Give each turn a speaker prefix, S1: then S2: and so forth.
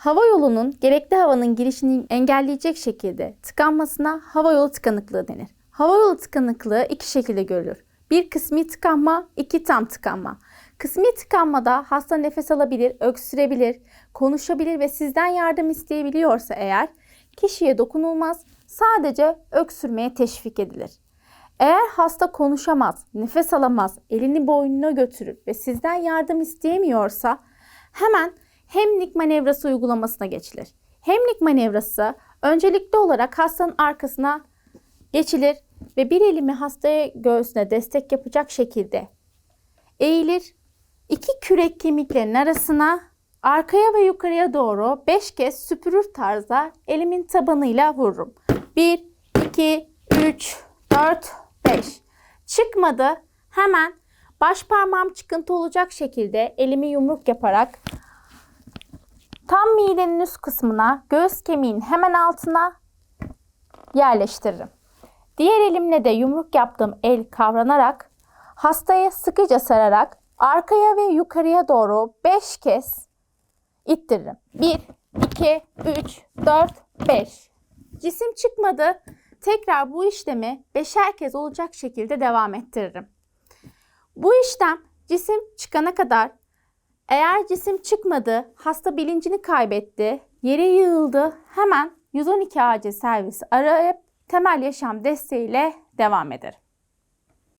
S1: Hava yolunun gerekli havanın girişini engelleyecek şekilde tıkanmasına hava yolu tıkanıklığı denir. Hava yolu tıkanıklığı iki şekilde görülür. Bir kısmi tıkanma, iki tam tıkanma. Kısmi tıkanmada hasta nefes alabilir, öksürebilir, konuşabilir ve sizden yardım isteyebiliyorsa eğer kişiye dokunulmaz, sadece öksürmeye teşvik edilir. Eğer hasta konuşamaz, nefes alamaz, elini boynuna götürür ve sizden yardım isteyemiyorsa hemen hemlik manevrası uygulamasına geçilir. Hemlik manevrası öncelikli olarak hastanın arkasına geçilir ve bir elimi hastaya göğsüne destek yapacak şekilde eğilir. İki kürek kemiklerinin arasına arkaya ve yukarıya doğru 5 kez süpürür tarzda elimin tabanıyla vururum. 1, 2, 3, 4, 5. Çıkmadı. Hemen baş parmağım çıkıntı olacak şekilde elimi yumruk yaparak tam midenin üst kısmına, göğüs kemiğin hemen altına yerleştiririm. Diğer elimle de yumruk yaptığım el kavranarak hastaya sıkıca sararak arkaya ve yukarıya doğru 5 kez ittiririm. 1, 2, 3, 4, 5. Cisim çıkmadı. Tekrar bu işlemi beşer kez olacak şekilde devam ettiririm. Bu işlem cisim çıkana kadar eğer cisim çıkmadı, hasta bilincini kaybetti, yere yığıldı, hemen 112 acil servisi arayıp temel yaşam desteğiyle devam ederim.